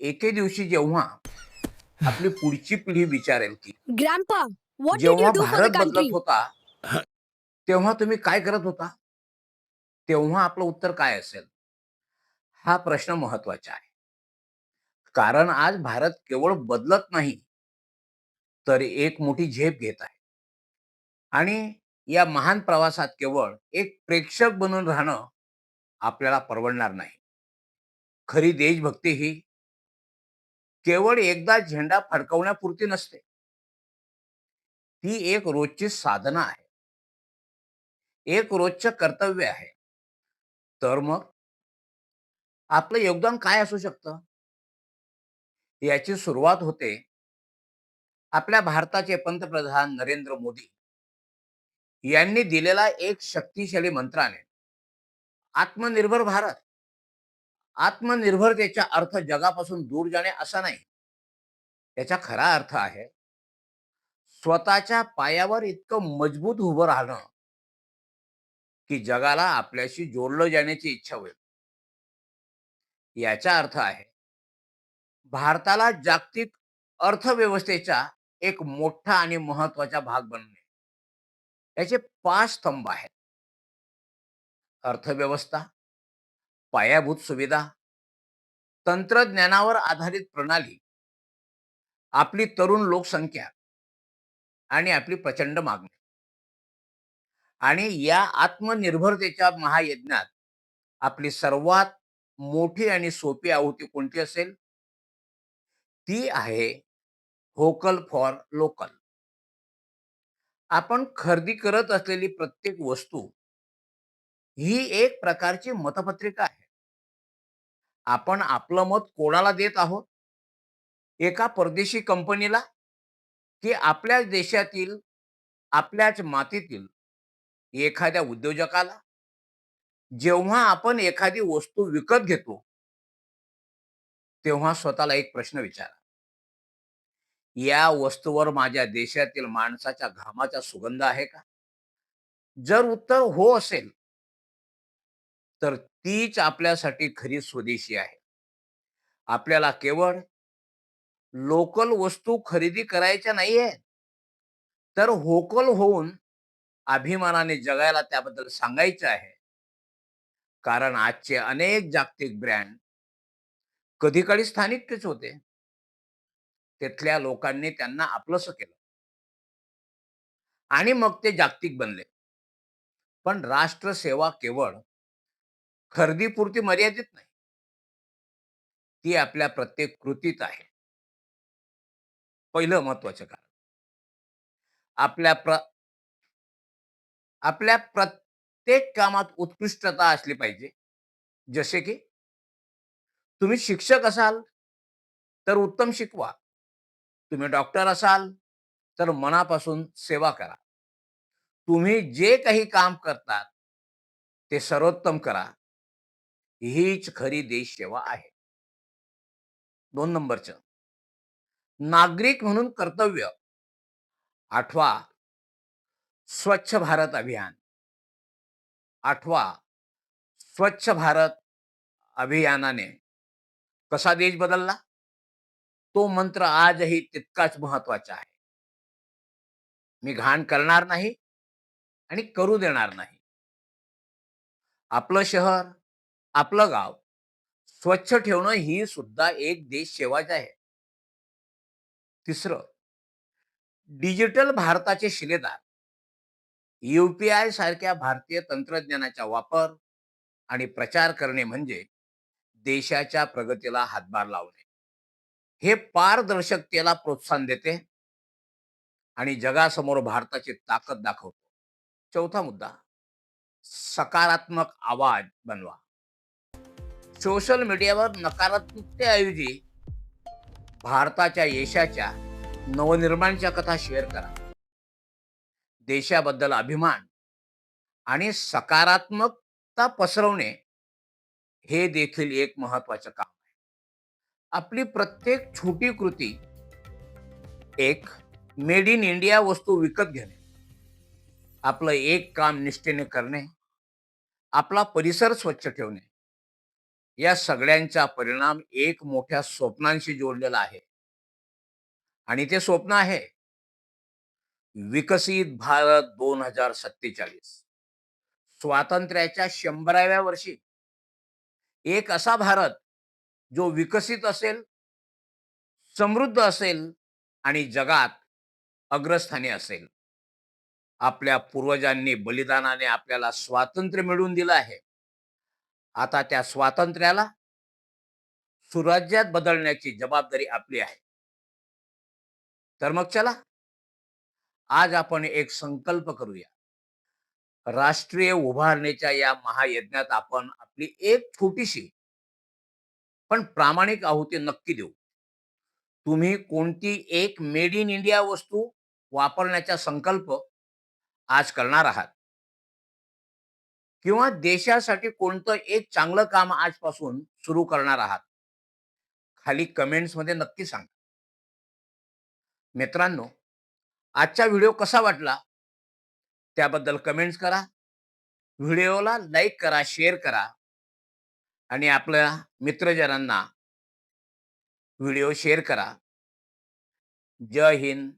एके दिवशी जेव्हा आपली पुढची पिढी विचारेल की जेव्हा भारत बदलत? होता तेव्हा तुम्ही काय करत होता? तेव्हा आपलं उत्तर काय असेल? हा प्रश्न महत्त्वाचा आहे. कारण आज भारत केवळ बदलत नाही तर एक मोठी झेप घेत आहे. आणि या महान प्रवासात केवळ एक प्रेक्षक बनून राहणं आपल्याला परवडणार नाही. खरी देशभक्ती ही केवळ एकदा झेंडा फडकवण्यापुरती नसते. ती एक रोजची साधना आहे. एक रोजचं कर्तव्य आहे. तर मग? आपलं योगदान काय असू शकतं? याची सुरुवात होते आपल्या भारताचे पंतप्रधान नरेंद्र मोदी यांनी दिलेला एक शक्तिशाली मंत्राने आत्मनिर्भर भारत. आत्मनिर्भरतेचा अर्थ जगापासून दूर जाणे असा नाही. त्याचा खरा अर्थ आहे स्वतःच्या पायावर इतकं मजबूत उभं राहणं की जगाला आपल्याशी जोडलं जाण्याची इच्छा होईल. याचा अर्थ आहे भारताला जागतिक अर्थव्यवस्थेचा एक मोठा आणि महत्त्वाचा भाग बनणे. याचे पाच स्तंभ आहेत. अर्थव्यवस्था पायाभूत सुविधा तंत्रज्ञानावर आधारित प्रणाली आपली तरुण लोकसंख्या आणि आपली प्रचंड मागणी. आणि या आत्मनिर्भरतेच्या महायज्ञात आपली सर्वात मोठी आणि सोपी आहुती कोणती असेल? ती आहे होकल फॉर लोकल. आपण खरेदी करत असलेली प्रत्येक वस्तू ही एक प्रकारची मतपत्रिका आहे. आपण आपलं मत कोणाला देत आहोत? एका परदेशी कंपनीला? की आपल्याच देशातील आपल्याच मातीतील एखाद्या उद्योजकाला? जेव्हा आपण एखादी वस्तू विकत घेतो तेव्हा स्वतःला एक प्रश्न विचारा. या वस्तूवर माझ्या देशातील माणसाच्या घामाचा सुगंध आहे का? जर उत्तर हो असेल तर तीच आपल्यासाठी खरी स्वदेशी आहे. आपल्याला केवळ लोकल वस्तू खरेदी करायच्या नाहीये तर होकल होऊन अभिमानाने जगायला त्याबद्दल सांगायचं आहे. कारण आजचे अनेक जागतिक ब्रँड कधी काळी स्थानिकच होते. तिथल्या लोकांनी त्यांना आपलंस केलं. आणि मग ते जागतिक बनले. पण राष्ट्रसेवा केवळ खरेदीपुरती मर्यादित नाही. ती आपल्या प्रत्येक कृतीत आहे. पहिलं महत्वाचं कारण. आपल्या प्र आपल्या प्रत्येक कामात उत्कृष्टता असली पाहिजे. जसे की तुम्ही शिक्षक असाल तर उत्तम शिकवा. तुम्ही डॉक्टर असाल तर मनापासून सेवा करा. तुम्ही जे काही काम करतात ते सर्वोत्तम करा. हीच खरी देश सेवा आहे. दोन नंबरचं. नागरिक म्हणून कर्तव्य. आठवा स्वच्छ भारत अभियान. आठवा स्वच्छ भारत अभियानाने कसा देश बदलला? तो मंत्र आजही तितकाच महत्त्वाचा आहे. मी घाण करणार नाही आणि करू देणार नाही. आपलं शहर आपलं गाव. स्वच्छ ठेवणं ही सुद्धा एक देश सेवाच आहे. तिसरं डिजिटल भारताचे शिलेदार. युपीआय सारख्या भारतीय तंत्रज्ञानाचा वापर आणि प्रचार करणे म्हणजे देशाच्या प्रगतीला हातभार लावणे. हे पारदर्शकतेला प्रोत्साहन देते आणि जगासमोर भारताची ताकद दाखवतो. चौथा मुद्दा सकारात्मक आवाज बनवा. सोशल मीडियावर नकारात्मकतेऐवजी भारताच्या यशाच्या नवनिर्माणच्या कथा शेअर करा. देशाबद्दल अभिमान आणि सकारात्मकता पसरवणे हे देखील एक महत्वाचं काम आहे. आपली प्रत्येक छोटी कृती एक मेड इन इंडिया वस्तू विकत घेणे आपलं एक काम निष्ठेने करणे आपला परिसर स्वच्छ ठेवणे या सगळ्यांचा परिणाम एक मोठ्या स्वप्नांशी जोडलेला आहे. आणि ते स्वप्न आहे. विकसित भारत दोन हजार सत्तेचाळीस. स्वातंत्र्याच्या शंभराव्या वर्षी. एक असा भारत जो विकसित असेल समृद्ध असेल आणि जगात अग्रस्थानी असेल. आपल्या पूर्वजांनी बलिदानाने आपल्याला स्वातंत्र्य मिळवून दिलं आहे. आता त्या स्वातंत्र्याला सुराज्यात बदलण्याची जबाबदारी आपली आहे. तर मग चला आज आपण एक संकल्प करूया. राष्ट्रीय उभारणीच्या या महायज्ञात आपण आपली एक छोटीशी पण प्रामाणिक आहुती नक्की देऊ. तुम्ही कोणती एक मेड इन इंडिया वस्तू वापरण्याचा संकल्प आज करणार आहात? किंवा देशासाठी कोणतं एक चांगलं काम आजपासून सुरू करणार आहात? खाली कमेंट्समध्ये नक्की सांगा. मित्रांनो आजचा व्हिडिओ कसा वाटला? त्याबद्दल कमेंट्स करा. व्हिडिओला लाईक करा शेअर करा. आणि आपल्या मित्रजनांना व्हिडिओ शेअर करा. जय हिंद.